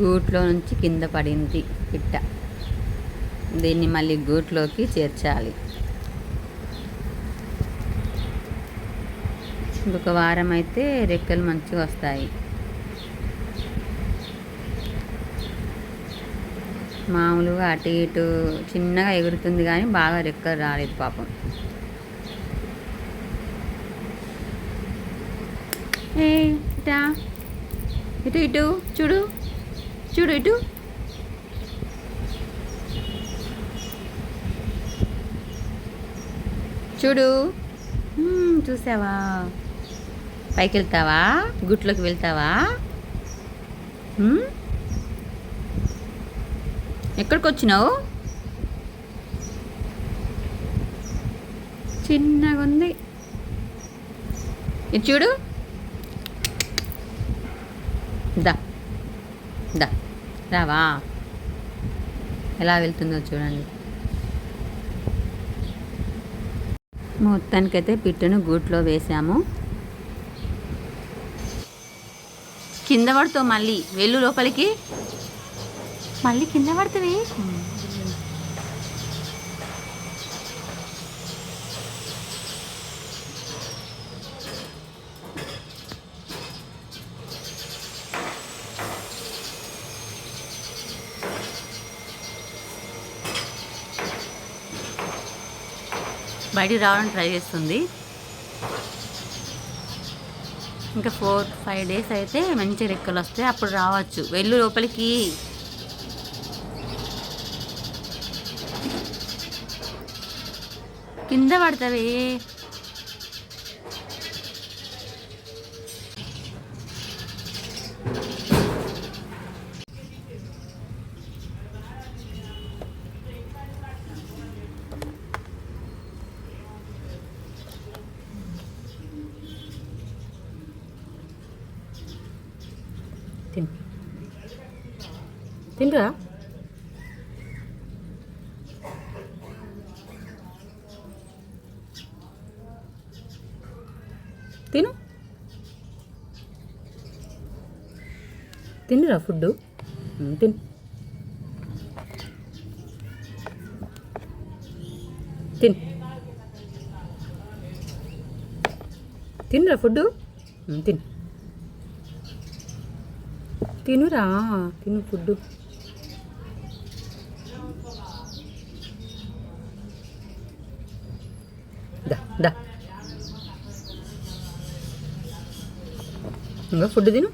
గూట్లో నుంచి కింద పడింది పిట్ట. దీన్ని మళ్ళీ గూట్లోకి చేర్చాలి. ఇంకొక వారం అయితే రెక్కలు మంచిగా వస్తాయి. మామూలుగా అటు ఇటు చిన్నగా ఎగురుతుంది కానీ బాగా రెక్కలు రాలేదు పాపం. ఏ ఇటా. ఇటు ఇటు చూడు. చూడు ఇటు. చూడు. చూసావా? పైకి వెళ్తావా గుట్లోకి వెళ్తావా? ఎక్కడికి వచ్చినావు చిన్నగా ఉంది. ఇది చూడు. దా. దా రావా? ఎలా వెళ్తుందో చూడండి. మొత్తానికైతే పిట్టును గూట్లో వేసాము. కింద పడుతావు మళ్ళీ వెళ్ళు లోపలికి. మళ్ళీ కింద పడుతుంది బయటికి రావడానికి ట్రై చేస్తుంది. ఇంకా ఫోర్ ఫైవ్ డేస్ అయితే మంచి రెక్కలు వస్తాయి. అప్పుడు రావచ్చు. వెళ్ళు లోపలికి. కింద పడతావే. తిన్. తినరా తిను. తినరా ఫుడ్ తిను. తిన్. తినరా ఫుడ్ తిను. తినురా తిను ఫుడ్ ఇంకా ఫుడ్ తిను.